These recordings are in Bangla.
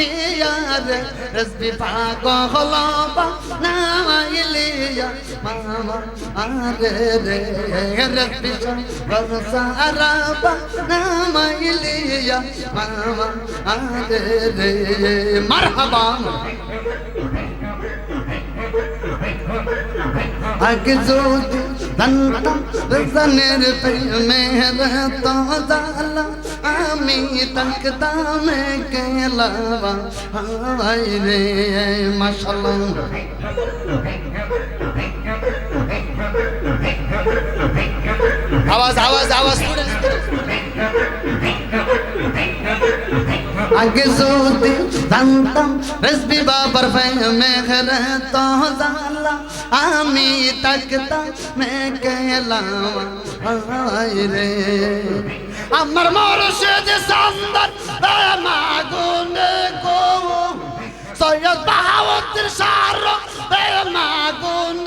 নিয়ার রসবি পাগল নাইলিয়া মামা আরে রে রসবি বরসারা নাইলিয়া মামা আরে রে মারহাবা আগে যদি জানতাম রজনের প্রেমের তো জালা আমি তাকতাম কেলাবা হাই রে, মাশাল্লাহ। আওয়াজ আওয়াজ আওয়াজ আগে যদি জানতাম, রেসবি বাবার মেঘর তো জানলা আমি তাকতা মে হাই রে। আমার মরশেদ সান্দর মাগুন গো সৈয়দ সার মাগুন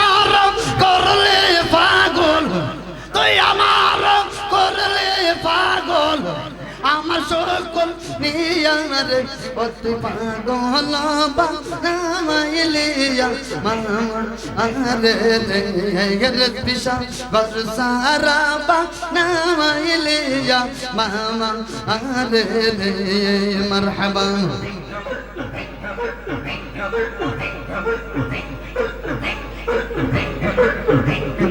তুই আমার করলে পাগল, আমার সকল নিয়ারে অতি পাগল বানাইলিয়া মামা রে। রে পিসা বরসারা বানাইলিয়া মামা আরে রে। মারহাবা।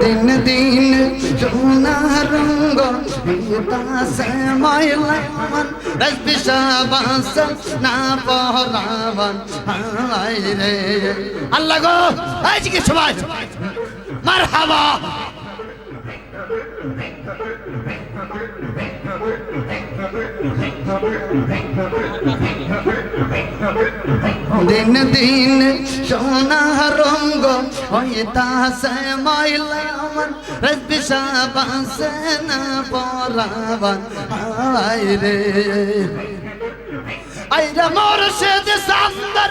দিন দিন সোনা রঙ্গ বিতাসে ময়লামান রসবি শাবাস না পহরাবান হাই রে। আল্লাহ গো আজকে সবাই। মারহাবা। দিন দিন সোনা রঙ্গ হইতাছে ময়লামান রসবি শাবাস না পরাবান হাই রে। আইরা মোরশেদ সান্দর।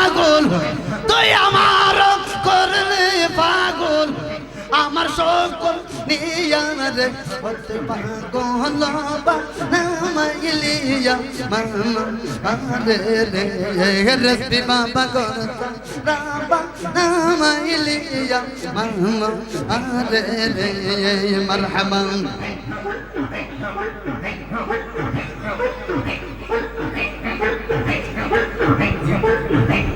তুই আমার করলে পাগল, আমার সকল নিয়ারে হতে পাগল নামাইলিয়া মামা, আরে রে রসবি বাবা করতা রাবা নামাইলিয়া মামা, আরে রে মারহাবা মারহাবা।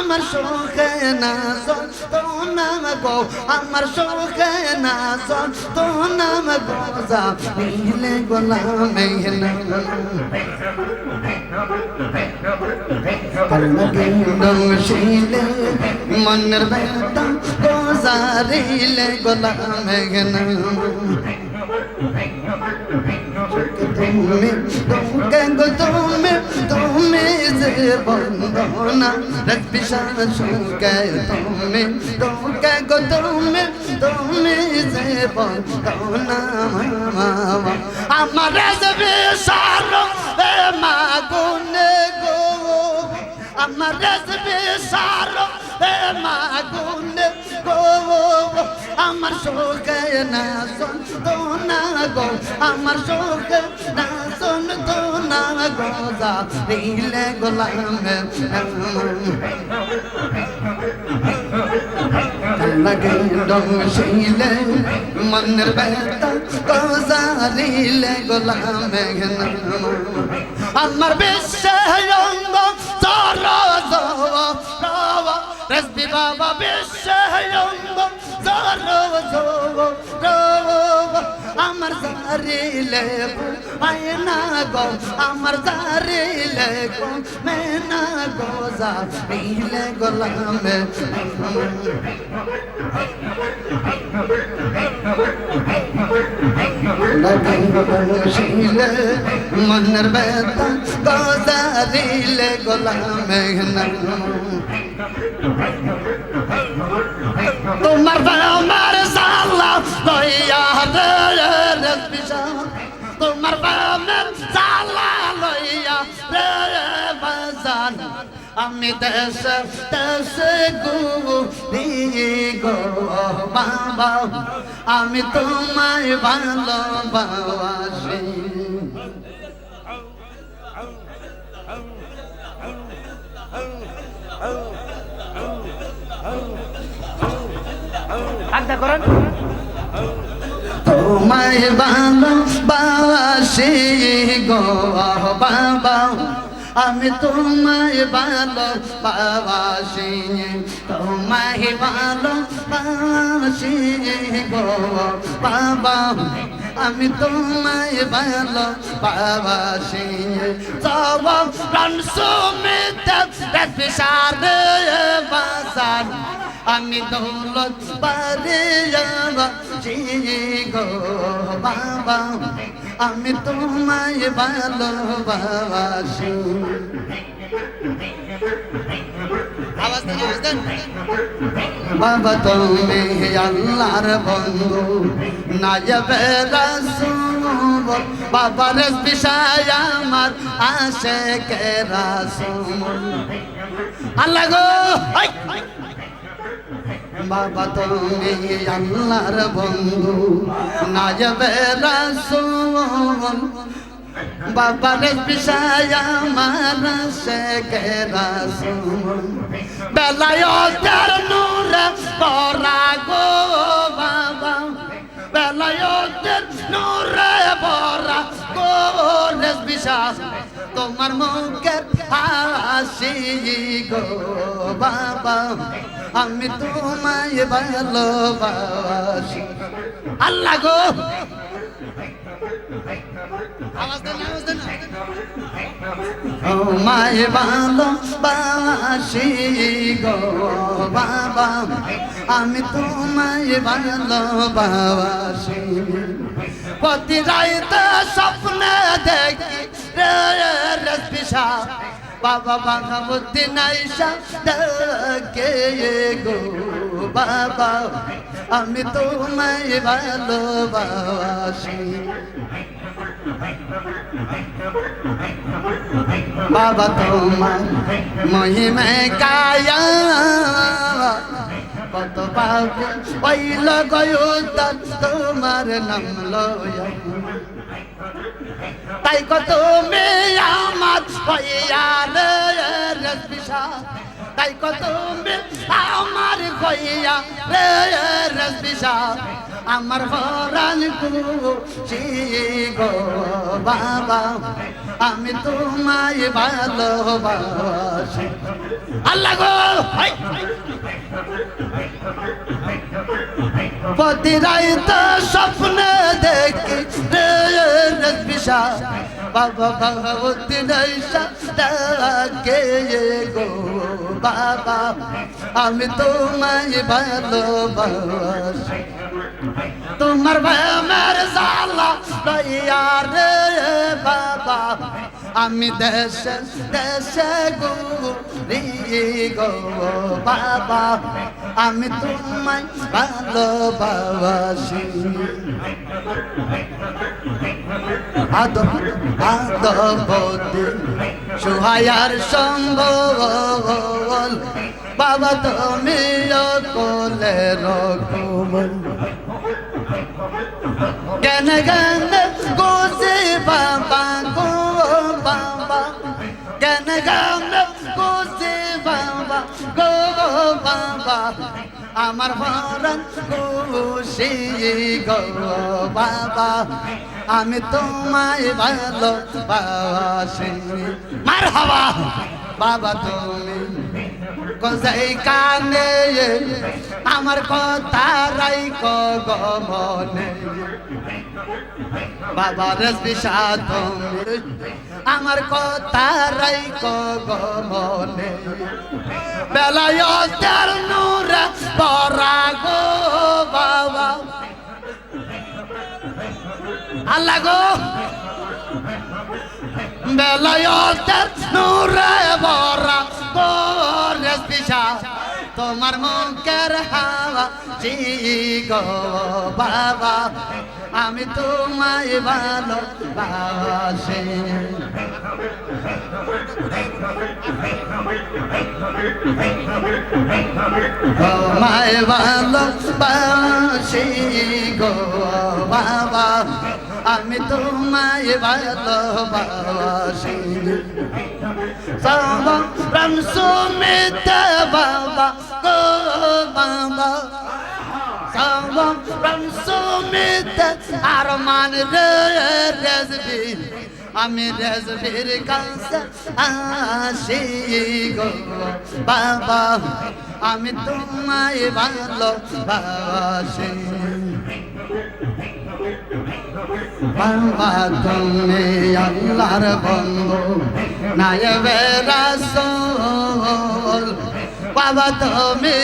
আমার শোকে না তো নাম গো আমার শোকে না তো নাম গো যা মিলে গোলামে না কর্ণগিন্ডং শিলে মনের বেতা গোজারিলে গোলামে তুমি তোকে গো তুমি তুমি যে বন্দনা রক্তি শাসকে তুমি তোকে গো তুমি তুমি যে বন্দনা আমার রাজবে সারো, এ মাগুনে গো আমার রাজবে সারো, এ মাগুনে গো, আমার শোকে না শোন তো না গো, আমার শোকে না শোন তো না গো যা দিলে গোলামে লাগে ডংশিলে মনের বেতা গজারিলে আমার বিশ্বঙ্গ চর বাবা জব আমার জারিলে আয়না গো, আমার জারিলে গো মেনা গো জারিলে গোলামে। শিলে মনের বেতা গজারিলে গোলামে। তোমার আমার সাল্লা লইয়া রে রসবিশা তোমার আমার সাল্লা লইয়া রে বাজান। আমি দেশ দেশ গো, বাবা। আমি তোমায় ভালোবাসি। করেন? তোমায় ভালোবাসি গো বাবা। আমি তোমায় ভালোবাসি তোমায় ভালোবাসি গো, বাবা। আমি তোমায় ভালোবাসি সব প্রাণ সুমিত বাজার। আমি দৌলত পারে গো বাবা আমি তোমায় ভালোবাসি। বাবা তুমি আল্লাহর বন্ধু না যাবে রাসূল। বাবা রস বিষয় আমার আশে কে রাসূল। আল্লাহ গো বাবা তুমি আল্লাহর বন্ধু না যাবে বাবা রে বিষয় আমার সে রাসূল। বেলায়তের নূর পরা গো বাবা। বেলায়তের নূরে পরা গো বিশ্বাস তোমার মুখের হাসি গো বাবা। আমি তোমায় ভালোবাসি আল্লাহ গো আওয়াজ দেন ভালোবাসি গো বাবা আমি তোমায় ভালোবাসি প্রতি রাইতে স্বপ্নে দেখি রে রসপিসা বাবা ভাগবতী নাইসা দেখে গো। বাবা, আমি তোমায় ভালোবাসি। বাবা, তোমার মহিমে কায়া। কত পাবে ওই লগয়ুত তোমার নাম লয়া। তাই কত মেয়ে আমার হইয়ালে রসবিশা তাই কত আমার হইয়া রে রসবিশা আমার হরান গো বাবা। আমি তোমায় ভালোবাসি। আল্লাহ গো! হাই! প্রতি রাইতে স্বপ্নে দেখি রসবিশা বাবা ভগবতী নৈশা ডাকে গো, বাবা। আমি তোমায় ভালোবাসি। তোমার প্রেমের জালা রে বাবা, আমি দেশে দেশে গুরি গো বাবা, আমি তোমায় ভালোবাসি। আদবতে সুহায়ার সম্ভল বাবা তুমি কোলে রকমল জ্ঞান জ্ঞান গোসে বাবা গো বাবা জ্ঞান জ্ঞান গোসে বাবা গো বাবা আমার ভরণ খুশি গো বাবা আমি তোমায় ভালো বাসি মার হাওয়া বাবা তুমি। কোথায় কানে, আমার কথা রাই গমনে বাবা রসবিশা তুমি আমার কথা রাই গমনে বেলায় নূর পরা গো বাবা। আল্লাহ গো। বেলায়তের নূরে বরা গোরেস পিছা তোমার মুখের হাওয়া, জি গো বাবা, আমি তোমায় ভালো বাসি তোমায় ভালো বাসি গো বাবা, আমি তোমায় ভালোবাসি। বাবা রাম সুমিত বাবা গো বাবা। বাবা রাম সুমিত আর রে রেজবি আমি রেজবির কাছে আসি গো বাবা। আমি তোমায় ভালোবাসি। বাবা তুমি আল্লাহর বন্ধু, নায়বে রাসূল, বাবা তুমি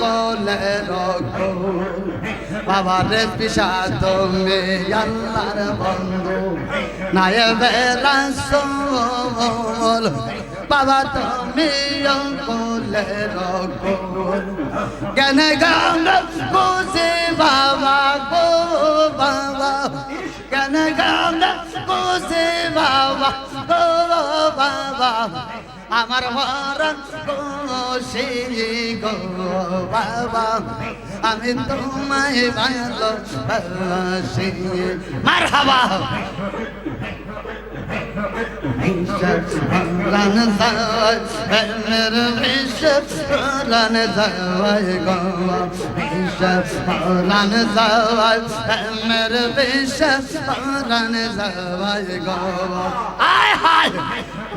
কোলে রকো বাবা রে পিসা তুমি আল্লাহর বন্ধু, নায়বে রাসূল, বাবা তুমি কোলে রকো জ্ঞান গাঙ্গ বুঝে বাবা গো বাবা জ্ঞান গাঙ্গ কোসে বাবা, গো বাবা, আমার মরণ কোসে গো বাবা, আমি তোমায় ভালো ভালোবাসি। মার হাবা রান যাওয়াই মের বিশ্বর রান যাওয়াই গোয়া রান যাওয়াই মের বিশ্বর রান যাওয়াই গোয়া আয় হায়।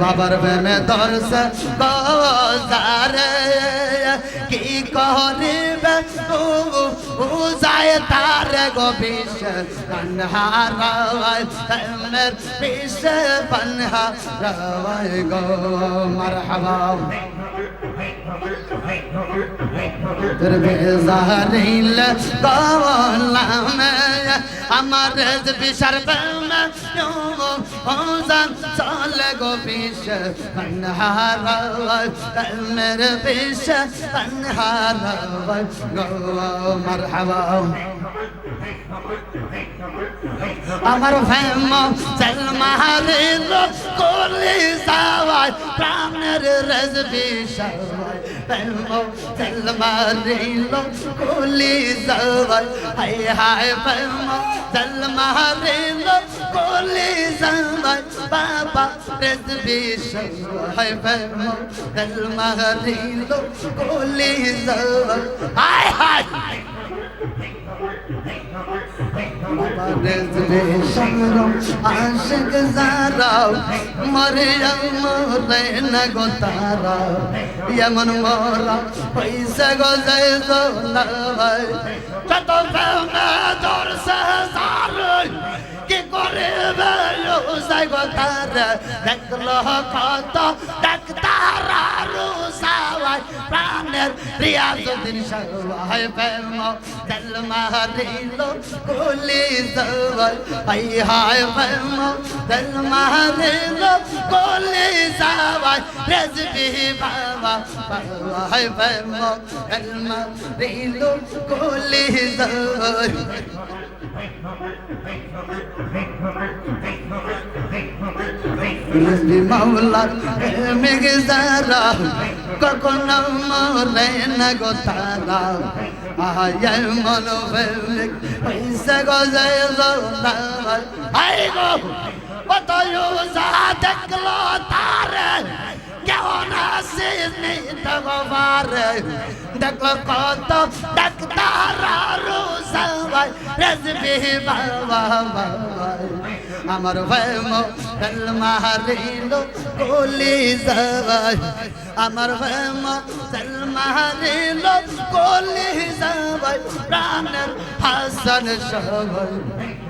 বাবার প্রেমে দর্শ গজারে কি করিবে ও যায় তার গো বিষ কনহারায় প্রেমের বিষ কনহারায় গো, মারহাবা। তোর বেজারিল গলাম আমার বিশার প্রেমে ওজান চলে গো গো মারহাবা আমার ফেম জলমারিল কোলি সাওয়াই প্রাণের রেজবি সাওয়াই ফেম জলমারিল কোলি সাওয়াই হাই হাই ফেম জলমারিল কোলি সাওয়াই বাবা রেজবি সাওয়াই ফেম জলমারিল কোলি সাওয়াই হাই হাই আশিক যারা মরে মরে না গো তারা এমন মরা পয়সা গো জয় না যত ফেমে তোর সার কি করে বেলো যাই গো তারা দেখল কত ডাক্তার রুসাওয়াই প্রাণের রিয়াজুদ্দিন সবাই প্রেম তেল মারিল গুলি সবাই হাই হাই প্রেম তেল মারিল গুলি সবাই রেজবি বাবা হাই প্রেম তেল মারিল গুলি সবাই। রেজবি মাওলার মেঘে যারা, কখনো মরে না গো তারা। আয় মন পয়সা গো কত দেখল তারে। কেমন আসিস নেই তো গোবারে দেখল কত ডাক্তার সবাই। রেজবি বাবা আমার ভেম তেল মারিল কোলি সবাই। আমার ভেম তেল মারিল কোলি সবাই। প্রাণের হাসন সবাই।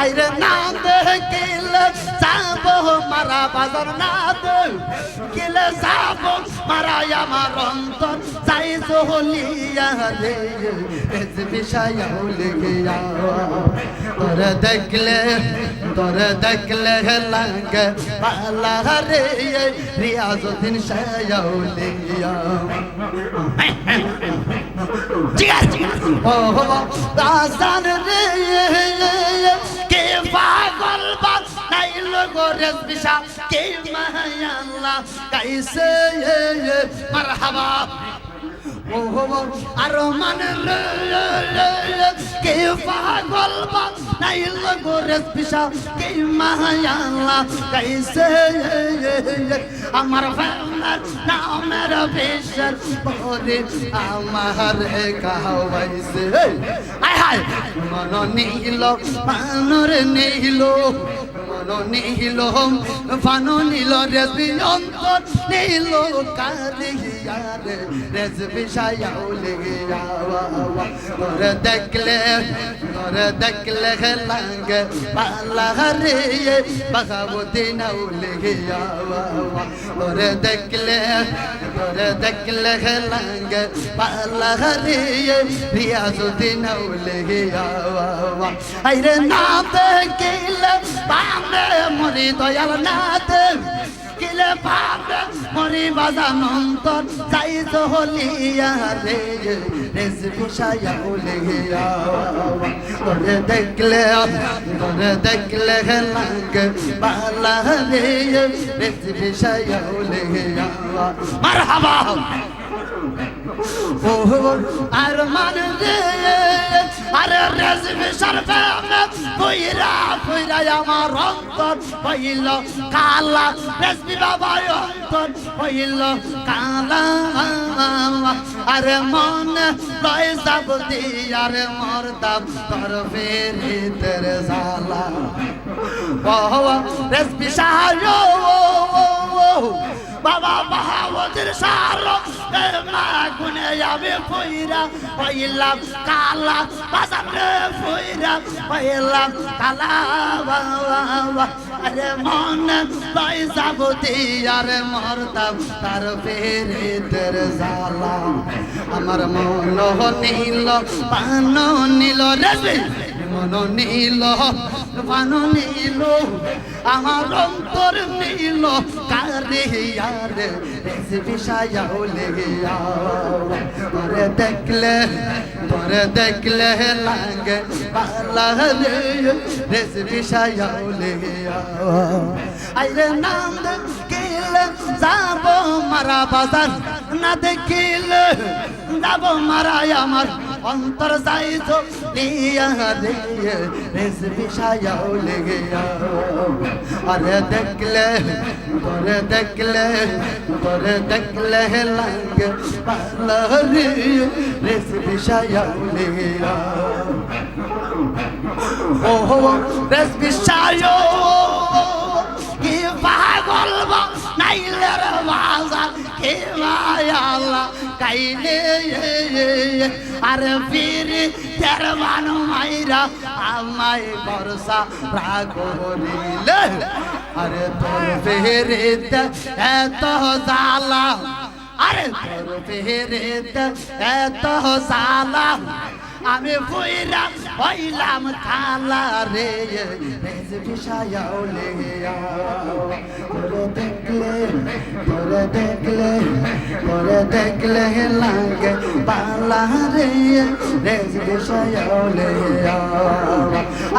আইরে না দেখিলে যাব মারা বাজার না দে গেলে যাব মারা আমার অন্তর যাই জহলিয়া রে। বিষয় লেগে তোর দেখলে তোর দেখলে লাগে পালা রে। রিয়াজুদ্দিন শায়াও লেগিয়া জিগার জিগার। ও দাসান রে। গোরেস বিশা কে মায়া আল্লাহ? কাইসে মারহাবা। ও আর মান কে পাগল বা নাইল গোরেস বিশা কে মায়া আল্লাহ? কাইসে আমার ফেমার নামের বেশর পরে আমার কাহাইছে আয় হায় মন নীল পানর নীল। মন নীল ফান নীল রেজবি অন্তর নিল কারে ইয়ারে রেজবি সায়াও লেগে যাওয়া তোরে দেখলে তোরে দেখলে লাগে পালা রে বাগাবতী নাও লেগে যাওয়া তোরে দেখলে তোরে দেখলে লাগে পালা রে রিয়াজুদ্দিন নাও লেগে যাওয়া কিলে পাবে মরি বাজান অন্তর যাই তো হলিয়া রে রেস বিষায়া লেগে তোরে দেখলে তোরে দেখলে লাগে বালা রে রেস বিষায়া লেগে মারহাবা। আর মান রে আরে রেজবি সরফে কইরা কইরা আমার অন্তর হইল কালা রেজবি বাবা অন্তর হইল কালা। আরে মন লয় যাব আরে মর দাম তোর ফেরে তেরে জালা ও রেজবি সাহায্য বাবা বাহাবতের সারো মা গুনে যাবে ফইরা হইলাম কালা বাজারে ফইরা হইলাম কালা আরে মন লয় যাব আরে মরতাম তার ফেরে তের আমার মন নীল পান নীল রে। মন নীল পান নীল, আমার অন্তর নীল। কারে বিষায়াউলে তোরে দেখলে তোরে দেখলে লাগে পালা রে রেস বিষায়াউলে আইরে নাম দেখিলে যাব মারা বাজার, না দেখিলে যাব মারাই আমার অন্তর যাইছ লিয়া রে রেস বিষায়াও লেগে আরে দেখলে তোরে দেখলে তোরে দেখলে লাগে পালা রে রেস বিষায়াও লেগে ওহো রেস বিষায়ও নাইলে রে বাজার কে মায়াল্লা কাইলে আরে ফিরি তের মানু মাইরা আমায় বর্ষা রাগরিলে আরে তোর ফেরিতে এত জালা আরে তোর ফেরিতে এত জালা আমি বইরা হইলাম থালা রে তোরে দেখলে তোরে দেখলে লাগে পালা রে রেজ বিষায়াও লে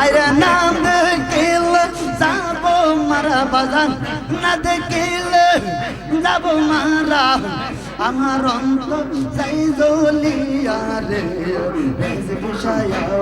আরে নাম দেখিল যাব মারা বাজান, না দেখিলে যাব মারা। আমার অন্তর চাই জলিয়া রে রেজ বিষায়াও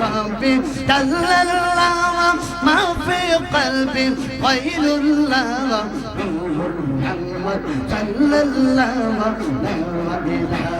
ربي جل الله ما في قلبي غير الله محمد صلى الله لا إله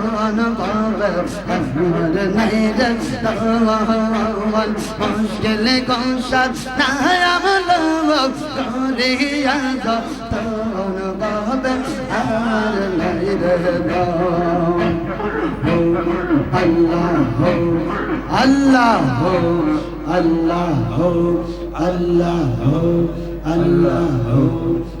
मुश्किल कौशल करिया अल्लाह हो अल्लाह हो अल्लाह हो अल्लाह हो अल्लाह हो